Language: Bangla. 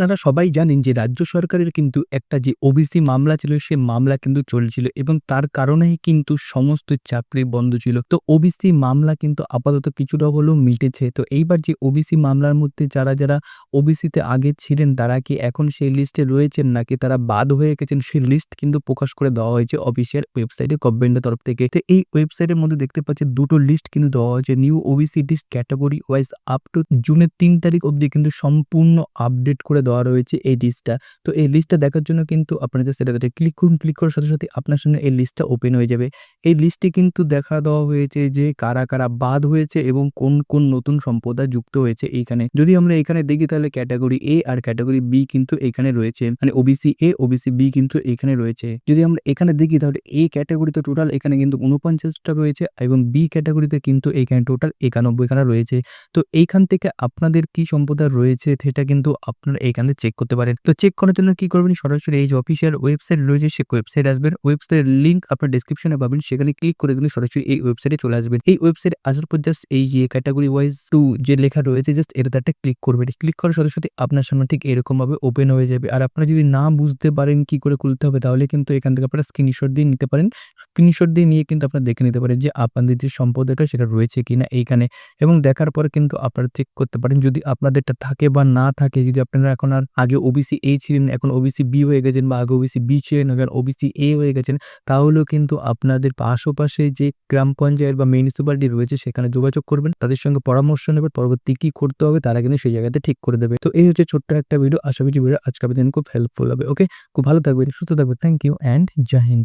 আপনারা সবাই জানেন যে রাজ্য সরকারের কিন্তু একটা যে ওবিসি মামলা ছিল, সে মামলা কিন্তু চলছিল এবং তার কারণেই কিন্তু সমস্ত চাকরি বন্ধ ছিল। তো ওবিসি মামলা কিন্তু আপাতত কিছুটা হলেও মিটেছে। তো এইবার যে ওবিসি মামলার মধ্যে যারা যারা ওবিসিতে আগে ছিলেন, তারা কি এখন সেই লিস্টে রয়েছেন নাকি তারা বাদ হয়ে গেছেন? সেই লিস্ট কিন্তু প্রকাশ করে দেওয়া হয়েছে অফিসিয়াল ওয়েবসাইটে গভর্নমেন্টের তরফ থেকে। তো এই ওয়েবসাইটের মধ্যে দেখতে পাচ্ছি দুটো লিস্ট কিন্তু দেওয়া হয়েছে। New OBC list category wise up to জুনের তিন তারিখ অবধি কিন্তু সম্পূর্ণ আপডেট করে দেওয়া রয়েছে এই লিস্টটা তো এই লিস্টটা দেখার জন্য কিন্তু আপনারা জাস্ট এটাতে ক্লিক করুন ক্লিক করার সাথে সাথে আপনার সামনে এই লিস্টটা ওপেন হয়ে যাবে। এই লিস্টে কিন্তু দেখা দেওয়া হয়েছে যে কারা কারা বাদ হয়েছে এবং কোন কোন নতুন সম্প্রদায় যুক্ত হয়েছে এইখানে। যদি আমরা এখানে দেখি তাহলে ক্যাটাগরি এ আর ক্যাটাগরি বি কিন্তু এখানে রয়েছে। মানে ওবিসি এ ওবিসি বি কিন্তু এখানে রয়েছে। যদি আমরা এখানে দেখি তাহলে এ ক্যাটাগরিতে টোটাল এখানে কিন্তু উনপঞ্চাশটা রয়েছে এবং বি ক্যাটাগরিতে কিন্তু এখানে টোটাল একানব্বই খানা রয়েছে। তো এইখান থেকে আপনাদের কি সম্প্রদায় রয়েছে সেটা কিন্তু আপনারা এইখানে চেক করতে পারেন। তো চেক করার জন্য কি করবেন? সরাসরি এই যে অফিসিয়াল ওয়েবসাইট রয়েছে, সে ওয়েবসাইট আসবেন। ওয়েবসাইটের লিঙ্ক আপনার ডিসক্রিপশনে পাবেন। সেখানে ক্লিক করে দিলে সরাসরি এই ওয়েবসাইটে চলে আসবেন। এই ওয়েবসাইটে আসার পর জাস্ট এই যে ক্যাটাগরি ওয়াইজ টু যে লেখা রয়েছে জাস্ট এটাতে একটা ক্লিক করবেন। ক্লিক করার সাথে সাথে আপনার সামনে ঠিক এরকম ভাবে ওপেন হয়ে যাবে। আর আপনারা যদি না বুঝতে পারেন কি করে খুলতে হবে, তাহলে কিন্তু এখান থেকে আপনারা স্ক্রিনশট দিয়ে নিতে পারেন। স্ক্রিনশট দিয়ে নিয়ে কিন্তু আপনারা দেখে নিতে পারেন যে আপনাদের যে সম্পদটা সেটা রয়েছে কিনা এইখানে। এবং দেখার পর কিন্তু আপনারা চেক করতে পারেন। যদি আপনাদেরটা থাকে বা না থাকে, যদি আপনারা এখন আর আগে ওবিসি এ ছিলেন, এখন ওবিসি বি হয়ে গেছেন বা আগে ওবিসি বি ছিলেন, এখন ওবিসি এ হয়ে গেছেন, তাহলেও কিন্তু আপনাদের আশেপাশে যে গ্রাম পঞ্চায়েত বা মিউনিসিপ্যালিটি রয়েছে সেখানে যোগাযোগ করবেন, তাদের সঙ্গে পরামর্শ নেবেন, পরবর্তী কি করতে হবে তারা কিন্তু সেই জায়গাতে ঠিক করে দেবে। তো এই হচ্ছে ছোট্ট একটা ভিডিও আশা করি ভিডিও আজকে দিন খুব হেল্পফুল হবে ওকে খুব ভালো থাকবেন, সুস্থ থাকবে thank you and Joy Hind.